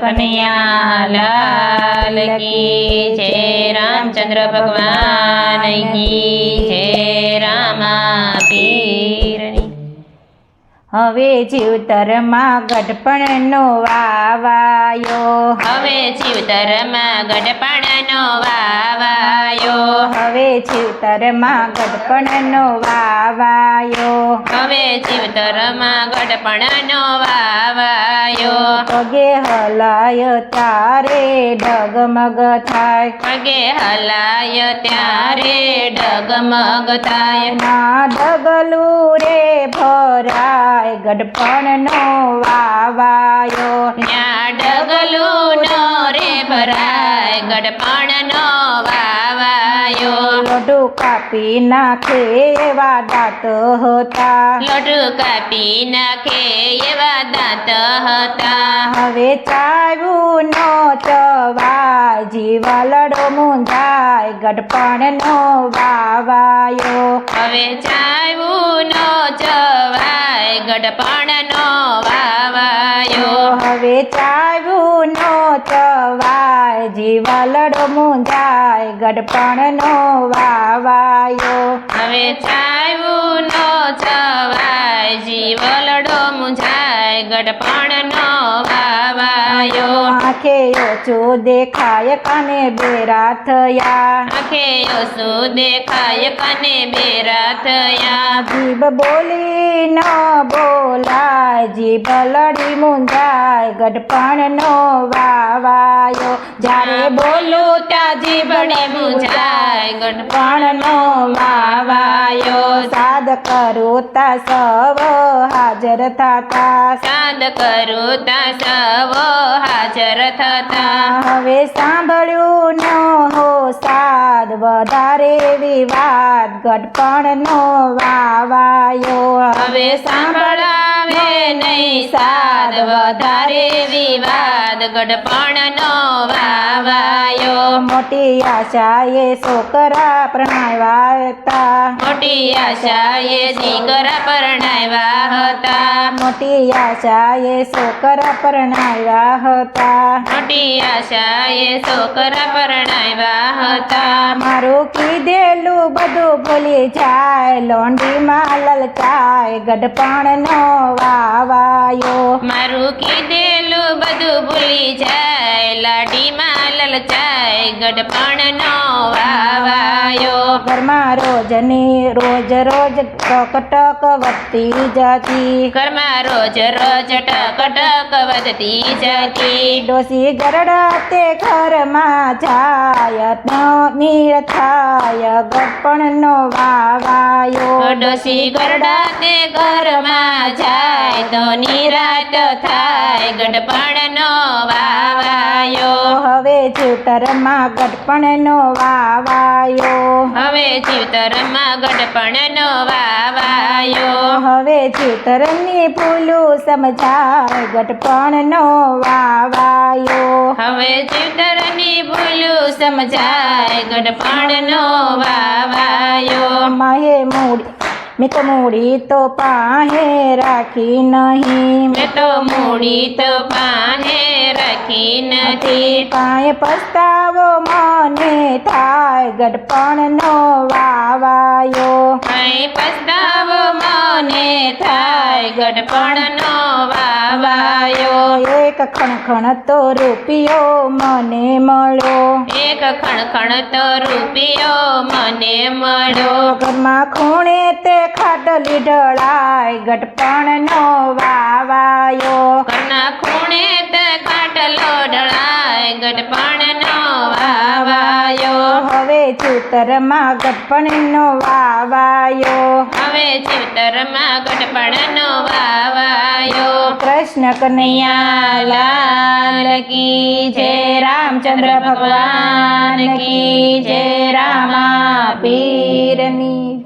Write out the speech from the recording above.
કનૈયા લાલ કી જય રામચંદ્ર ભગવાન કી હવે જીવતરમાં ગઢપણનો વાવાયો. હવે જીવતરમાં ગઢપણનો વાવાયો. હવે જીવતરમાં ગઢપણનો વાવાયો. હવે જીવતરમાં ગઢપણનો વાવાયો. પગે હલાય તારે ડગમગ થાય. પગે હલાય ત્યારે ડગમગ થાય ના ડગલું રે ભરાય ગઢપણનો વાવાયો. ન્યા ડગલું નો રે ભરાય ગઢપણનો વાવાયો. લોઢું કાપી નાખે એવા દાંત હતા. લોટું કાપી નાખે એવા દાંત હતા. હવે ચાવ્યું નો ચવાય જીવલડો મુંજાય ગઢપણનો વાવાયો. હવે ચાવું નો જવાય ગઢપણનો વાવાયો. હવે ચાવ્યું નો ચવાય જીવાલડો મુંજાય ગઢપણનો વાવાયો. હવે ચાવું નો જવાય જીવલડો મુંજાય ગઢપણનો વાવાયો આંખે ઓછો દેખાય કને બેરા થયા આંખે ઓછો દેખાય કને બેરા થયા જીભ બોલી ન બોલાય જીભ લડી મુંજાય ગઢપણનો વાવાયો. જ્યારે બોલું ત્યાં જીભડે મુંજાય ગઢપણનો વાવાયો. સાદ કરું તા સવ હાજર થતા સાદ કરું તા સવો હાજર થતા. હવે સાંભળ્યું ન હો સાદ વધારે વિવાદ ગઢપણનો વાવાયો. હવે સાંભળાવે નહીં સાદ વધારે વિવાદ ગઢપણનો વાવાયો. મોટી આશાએ છોકરા પ્રણાવ્યા હતા. મોટી આશાએ દીકરા પરણાવ્યા હતા. મોટી આશાએ છોકરા પરણાવ્યા હતા. મોટી આશાએ છોકરા પરણાવ્યા હતા. મારું કીધેલું બધું ભૂલી જાય. લોંડીમાં લલચાય ગઢપણનો વાવાયો. મારું કીધેલું બધું ભૂલી જાય. લાડીમાં લલચાય ગઢપણનો ઘરમાં રોજની રોજ રોજ ટક ટક વધતી જતી. ઘરમાં રોજ રોજ ટક ટક વધતી જતી. ડોસી ગરડા તે ઘરમાં જાય નીર થાય ગઢપણનો વાવાયો. ડોસી ગરડા તે ઘરમાં જાય તો નિરાત થાય ગઢપણનો વાવાયો. જીવતરમાં ગઢપણનો વાવાયો. હવે જીવતરમાં ગઢપણનો વાવાયો. હવે જીવતરની ભૂલું સમજાય ગઢપણનો વાવાયો. હવે જીવતરની ભૂલું સમજાય ગઢપણનો વાવાયો. માહે મૂડી મેં તો મૂડી તો પાહે રાખી નહીં. મેં તો મૂડી તો પાહે રાખી નથી કાંઈ પસ્તાવો મને થાય ગઢપણનો વાવાયો. કાંઈ પસ્તાવો મને થાય ગઢપણનો વાવાયો. એક ખણખણ તો રૂપિયો મને મળ્યો. એક ખણખણ તો રૂપિયો મને મળ્યો. ઘરમાં ખૂણે તે ખાટલી ઢળાય ગઢપણનો વાવાયો. ઘરના ખૂણે ઢળાય ગઢપણનો વાવાયો. હવે ચૂતરમાં ગઢપણનો વાવાયો. હવે જીવતરમાં ગઢપણનો વાવાયો. કૃષ્ણ કનૈયા લાલ કી જય રામચંદ્ર ભગવાન કી જય રામા પીરની